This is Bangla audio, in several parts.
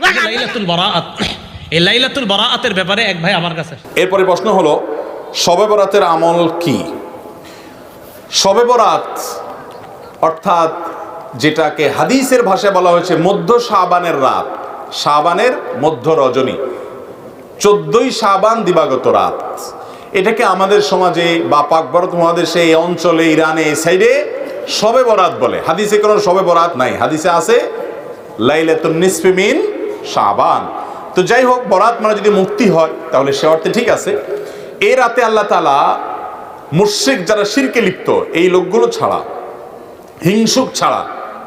লাইলাতুল এই বারাআতের ব্যাপারে এক ভাই আমার কাছে এরপরে প্রশ্ন হলো শবে বরাতের আমল কি? শবে বরাত অর্থাৎ যেটাকে হাদিসের ভাষায় বলা হয়েছে মধ্য শাবানের রাত, শাবানের মধ্য রজনী, চোদ্দই শাবান দিবাগত রাত। এটাকে আমাদের সমাজে বা পাক ভারত মহাদেশে এই অঞ্চলে, ইরানে, এই সাইডে শবে বরাত বলে। হাদিসে কোনো শবে বরাত নাই। হাদিসে আছে, লাইলাতুন নিসফি মিন শাবান। তো যাই হোক, বরাত মানে যদি মুক্তি হয়, তাহলে সে অর্থে ঠিক আছে। এই রাতে আল্লাহ তালা মুর্শিক যারা শিরকে লিপ্ত, এই লোকগুলো ছাড়া, হিংসুক ছাড়া,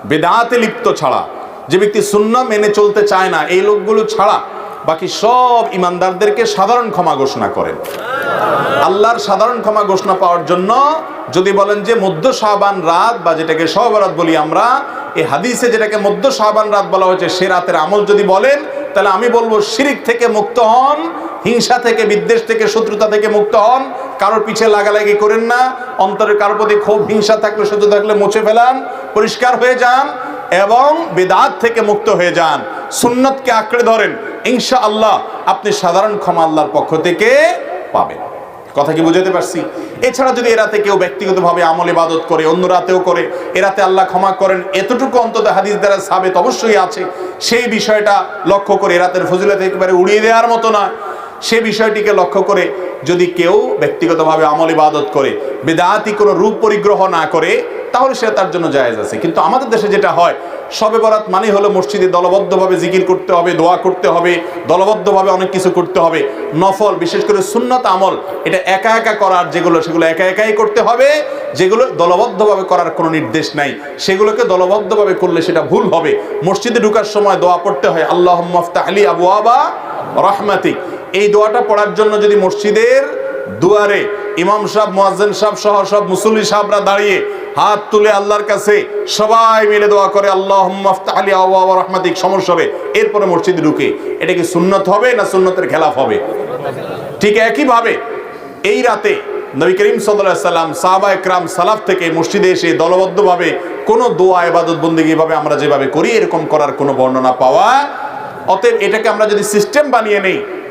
বেদাতে লিপ্ত ছাড়া, যে ব্যক্তি সুন্না মেনে চলতে চায় না, এই লোকগুলো ছাড়া, বাকি সব ইমানদারদেরকে সাধারণ ক্ষমা ঘোষণা করেন। আল্লাহর সাধারণ ক্ষমা ঘোষণা পাওয়ার জন্য যদি বলেন যে মধ্য শাহবান রাত বা যেটাকে সহবরাত বলি আমরা এই হাদিসে যেটাকে মধ্য শাহবান রাত বলা হয়েছে, সে রাতের আমল যদি বলেন, তাহলে আমি বলব শিরিক থেকে মুক্ত হন, হিংসা থেকে, বিদ্বেষ থেকে, শত্রুতা থেকে মুক্ত হন, কারোর পিছে লাগালাগি করেন না অন্তরে কারোর প্রতি ক্ষোভ হিংসা থাকলে শত্রু থাকলে মুছে ফেলান, পরিষ্কার হয়ে যান এবং বেদাত থেকে মুক্ত হয়ে যান। সুন্নতকে আঁকড়ে ধরেন ইনশা আল্লাহ আপনি সাধারণ ক্ষমা আল্লাহর পক্ষ থেকে পাবেন। কথা কি বুঝাতে পারছি? এছাড়া যদি এরাতে কেউ ব্যক্তিগতভাবে আমল ইবাদত করে, অন্য রাতেও করে এরাতে আল্লাহ ক্ষমা করেন, এতটুকু অন্তত হাদিস দ্বারা সাবেত অবশ্যই আছে। সেই বিষয়টা লক্ষ্য করে এরাতের ফজিলত একেবারে উড়িয়ে দেওয়ার মতো না। সে বিষয়টিকে লক্ষ্য করে যদি কেউ ব্যক্তিগতভাবে আমল ইবাদত করে বেদাতি কোনো রূপ পরিগ্রহ না করে, তাহলে সে তার জন্য জায়েজ আছে। কিন্তু আমাদের দেশে যেটা হয় সবে বরাত মানে হলো মসজিদে দলবদ্ধভাবে জিকির করতে হবে, দোয়া করতে হবে, দলবদ্ধভাবে অনেক কিছু করতে হবে। নফল, বিশেষ করে সুন্নত আমল, এটা একা একা করার যেগুলো, সেগুলো একা একাই করতে হবে, যেগুলো দলবদ্ধভাবে করার কোনো নির্দেশ নাই। সেগুলোকে দলবদ্ধভাবে করলে সেটা ভুল হবে। মসজিদে ঢুকার সময় দোয়া পড়তে হয় আল্লাহ মফতা আলী আবু আবা রহমাতিক। এই দোয়াটা পড়ার জন্য যদি মসজিদের দুয়ারে ইমাম সাহেব, মুয়াজ্জিন সাহেব সহ সব মুসল্লি সাহেবরা দাঁড়িয়ে হাত তুলে আল্লাহর কাছে সবাই মিলে দোয়া করে আল্লাহ রহমাতিক সমস্যবে এরপরে মসজিদে ঢুকে, এটা কি সুন্নত হবে না সুন্নতের খেলাফ হবে? ঠিক একইভাবে এই রাতে নবী করিম সাল্লাল্লাহু সাল্লাম, সাহাবা একরাম সালাফ থেকে মসজিদে এসে দলবদ্ধভাবে কোনো দোয়া এবাদত বন্দিগি ভাবে আমরা যেভাবে করি, এরকম করার কোনো বর্ণনা পাওয়া, অতএব এটাকে আমরা যদি সিস্টেম বানিয়ে নেই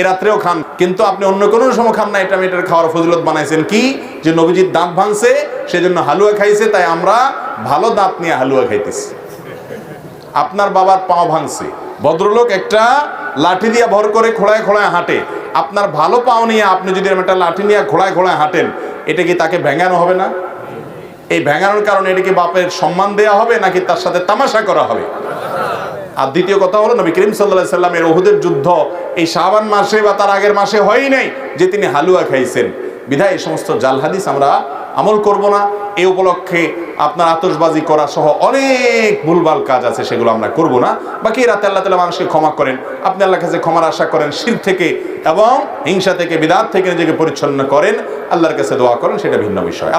এ রাত্রেও খান। কিন্তু আপনি অন্য কোনো সময় খান না, এটা আমি এটার খাওয়ার ফজিলত বানাইছেন কি? যে নবীজির দাঁত ভাঙছে, সেজন্য হালুয়া খাইছে, তাই আমরা ভালো দাঁত নিয়ে হালুয়া খাইতেছি। আপনার বাবার পাও ভাঙছে। ভদ্রলোক একটা লাঠি দিয়ে ভর করে খোড়ায় খোড়ায় হাঁটে। আপনার ভালো পাও নিয়ে আপনি যদি একটা লাঠি নিয়ে খোড়ায় খোড়ায় হাঁটেন, এটা কি তাকে ভেঙানো হবে না? এই ভেঙানোর কারণে এটা কি বাপের সম্মান দেয়া হবে, নাকি তার সাথে তামাশা করা হবে? আর দ্বিতীয় কথা হলো নবী করিম সাল্লাহ সাল্লামের ওহুদের যুদ্ধ এই শাবান মাসে বা তার আগের মাসে হয়ই নাই যে তিনি হালুয়া খাইছেন। বিধায় এই সমস্ত জাল হাদিস আমরা আমল করব না। এই উপলক্ষে আপনার আতশবাজি করা সহ অনেক ভুলভাল কাজ আছে, সেগুলো আমরা করব না। বাকি রাতে আল্লাহ তালা মানুষকে ক্ষমা করেন। আপনি আল্লাহ কাছে ক্ষমার আশা করেন, শির থেকে এবং হিংসা থেকে, বিদাত থেকে নিজেকে পরিচ্ছন্ন করেন। আল্লাহর কাছে দোয়া করেন, সেটা ভিন্ন বিষয়।